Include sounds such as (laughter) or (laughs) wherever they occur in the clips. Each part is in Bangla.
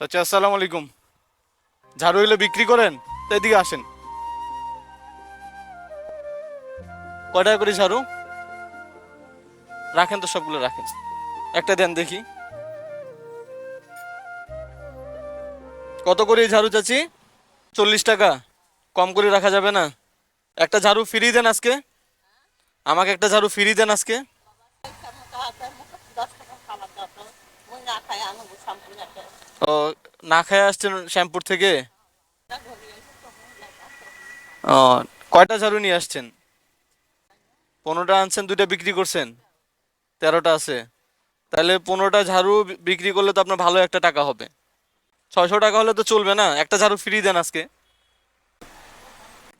চাচা, আসসালামু আলাইকুম। ঝাড়ু এগুলো বিক্রি করেন? তো এদিকে আসেন। কয় টাকা করে ঝাড়ু? রাখেন তো সবগুলো, রাখেন। একটা দেন দেখি। কত করে ঝাড়ু চাচি? চল্লিশ টাকা। কম করে রাখা যাবে না। একটা ঝাড়ু ফ্রি দেন আজকে। আমাকে একটা ঝাড়ু ফ্রি দেন আজকে। ও, না খেয়ে আসছেন শ্যামপুর থেকে? ও, কয়টা ঝাড়ু নিয়ে আসছেন? পনেরোটা আনছেন, দুইটা বিক্রি করছেন? তেরোটা আছে। তাহলে পনেরোটা ঝাড়ু বিক্রি করলে তো আপনার ভালো একটা টাকা হবে। ছয়শো টাকা হলে তো চলবে না, একটা ঝাড়ু ফ্রি দেন আজকে।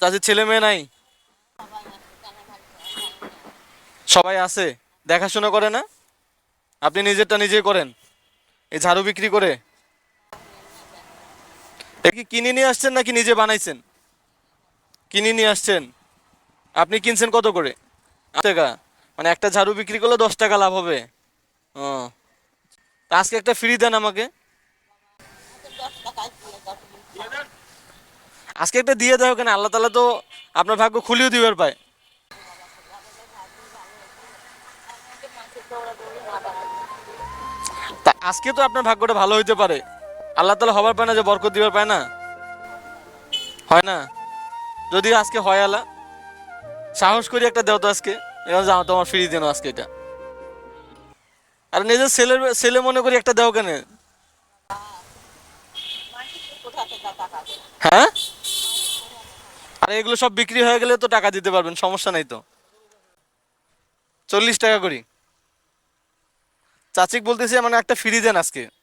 তাদের ছেলে মেয়ে নাই? সবাই আছে? দেখাশোনা করে না? আপনি নিজেরটা নিজে করেন। এই ঝাড়ু বিক্রি করে? কি কিনে নিয়ে আসছেন নাকি নিজে বানাইছেন? কিনে নিয়ে আসছেন। আপনি কিনছেন কত করে? টাকা। মানে একটা ঝাড়ু বিক্রি করলে দশ টাকা লাভ হবে। তা আজকে একটা ফ্রি দেন আমাকে। আজকে একটা দিয়ে দাও কেন আল্লাহ তালা তো আপনার ভাগ্য খুলিও দিবার পায়। তা আজকে তো আপনার ভাগ্যটা ভালো হইতে পারে। আল্লাহ তালা হবার পায় না যে বরকত দিবার পায় না? হয় না? যদি আজকে হয় আল্লাহ। সাহস করি একটা দেও তো আজকে। এবার যাও তোমার ফ্রি দেন আজকে এটা। আর নিজের ছেলে ছেলে মনে করি একটা দেও কেন। হ্যাঁ? আর এগুলো সব বিক্রি হয়ে গেলে তো টাকা দিতে পারবেন, সমস্যা নাই তো। চল্লিশ টাকা করি। চাচিক বলতেছি মানে একটা ফ্রি দেন আজকে।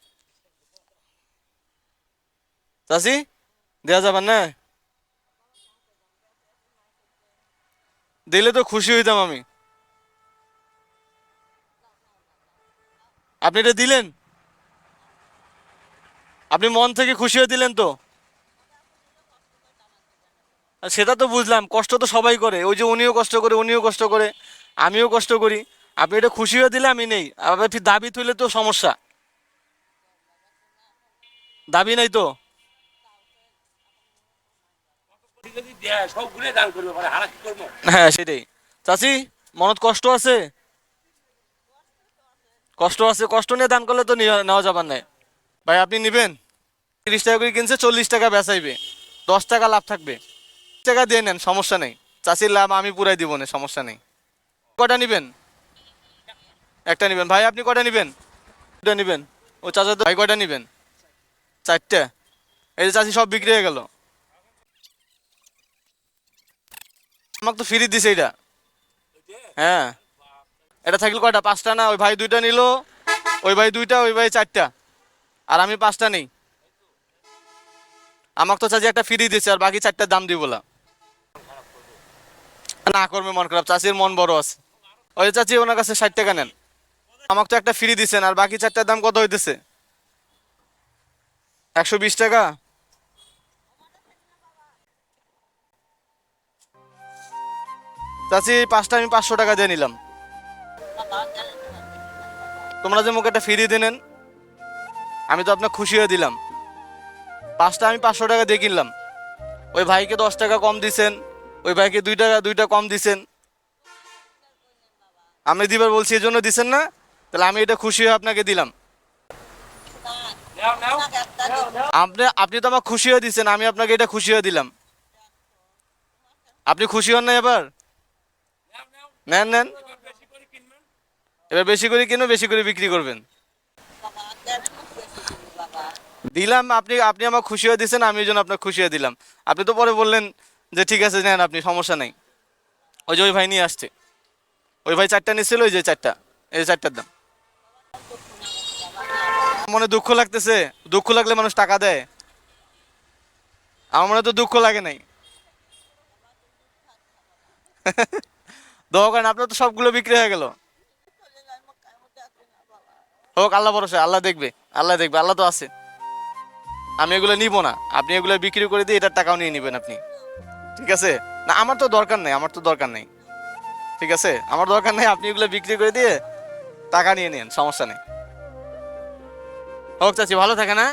চাচি দেওয়া যাবে না? দিলে তো খুশি হইতাম আমি। আপনি এটা দিলেন? আপনি মন থেকে খুশি হয়ে দিলেন তো? সেটা তো বুঝলাম, কষ্ট তো সবাই করে। ওই যে উনিও কষ্ট করে, উনিও কষ্ট করে, আমিও কষ্ট করি। আপনি এটা খুশি হয়ে দিলে আমি নেই। আবার দাবি তুলে তো সমস্যা। দাবি নাই তো? হ্যাঁ সেটাই। চাচি, মনত কষ্ট আছে? কষ্ট আছে, কষ্ট নিয়ে দান করলে তো নেওয়া যাবার নাই। ভাই, আপনি নেবেন। তিরিশ টাকা করে কিনছে, চল্লিশ টাকা বেচাইবে। দশ টাকা লাভ থাকবে। টাকা দিয়ে নেন, সমস্যা নেই। চাষির লাভ আমি পুরাই দিব না, সমস্যা নেই। কটা নেবেন? একটা নেবেন। ভাই, আপনি কটা নেবেন? দুটা নেবেন। ও চাচা ভাই, কটা নেবেন? চারটে। এই যে চাষি সব বিক্রি হয়ে গেল। আমাকে তো ফ্রি দিছে এটা হ্যাঁ। এটা থাকলে কয়টা? পাঁচটা না? ওই ভাই দুইটা নিল। ওই ভাই দুইটা, ওই ভাই চারটা। আর আমি পাঁচটা নেই। আমাকে তো চাচি একটা ফ্রি দিছে, আর বাকি চারটার দাম দিব না করবে মন খারাপ, চাচির মন বড় আছে। ওই চাচি ওনার কাছে ষাট টাকা নেন। আমাকে তো একটা ফ্রি দিছেন, আর বাকি চারটার দাম কত হইতেছে? একশো বিশ টাকা? চাচি, পাঁচটা আমি পাঁচশো টাকা দিয়ে নিলাম। তোমরা যে মুখে একটা ফ্রি দিলেন, আমি তো আপনার খুশি হয়ে দিলাম। পাঁচটা আমি পাঁচশো টাকা দিয়ে কিনলাম। ওই ভাইকে দশ টাকা কম দিছেন, ওই ভাইকে দুই টাকা, দুইটা কম দিছেন। আমি দিবার বলছি, এই জন্য দিছেন না, তাহলে আমি এটা খুশি হয়ে আপনাকে দিলাম। আপনি আপনি তো আমার খুশি হয়ে দিচ্ছেন আমি আপনাকে এটা খুশি হয়ে দিলাম। আপনি খুশি হন না এবার? নেন নেন। এবার বেশি করে কিনো বেশি করে বিক্রি করবেন। দিলাম, আপনি আপনি আমার খুশি হয়ে দিয়েছেন, আমি ওই জন্য আপনার খুশি হয়ে দিলাম। আপনি তো পরে বললেন যে, ঠিক আছে, নেন, আপনি সমস্যা নেই। ওই যে ওই ভাই নিয়ে আসছে। ওই ভাই চারটা নিচ্ছিল ওই যে চারটা, এই চারটার দাম। মনে দুঃখ লাগতেছে, দুঃখ লাগলে মানুষ টাকা দেয়। আমার মনে তো দুঃখ লাগে নাই। (laughs) দোকান আপনার তো সবগুলো বিক্রি হয়ে গেল। হোক, আল্লাহ ভরসা, আল্লাহ দেখবে আল্লাহ দেখবে, আল্লাহ তো আছে। আমি এগুলো নিব না, আপনি এগুলো বিক্রি করে দিয়ে এটার টাকাও নিয়ে নেবেন আপনি। ঠিক আছে? না, আমার তো দরকার নেই, আমার তো দরকার নেই। ঠিক আছে? আমার দরকার নেই, আপনি এগুলো বিক্রি করে দিয়ে টাকা নিয়ে নিন, সমস্যা নেই। হোক, চাচি, ভালো থাকে না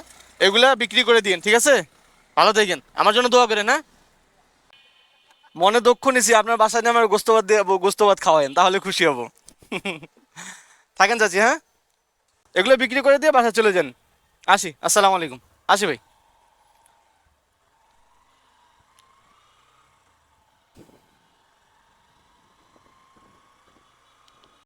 এগুলা বিক্রি করে দিন ঠিক আছে? ভালো থাকেন। আমার জন্য দোয়া করেন হ্যাঁ? মনে দক্ষ নিছি, আপনার বাসায় নিয়ে আমার গোস্তবাদ দিয়ে গোস্তবাদ খাওয়ায়েন তাহলে খুশি হব। থাকেন চাচি হ্যাঁ? এগুলো বিক্রি করে দিয়ে বাসায় চলে যান। আসি, আসসালামু আলাইকুম। আসি ভাই।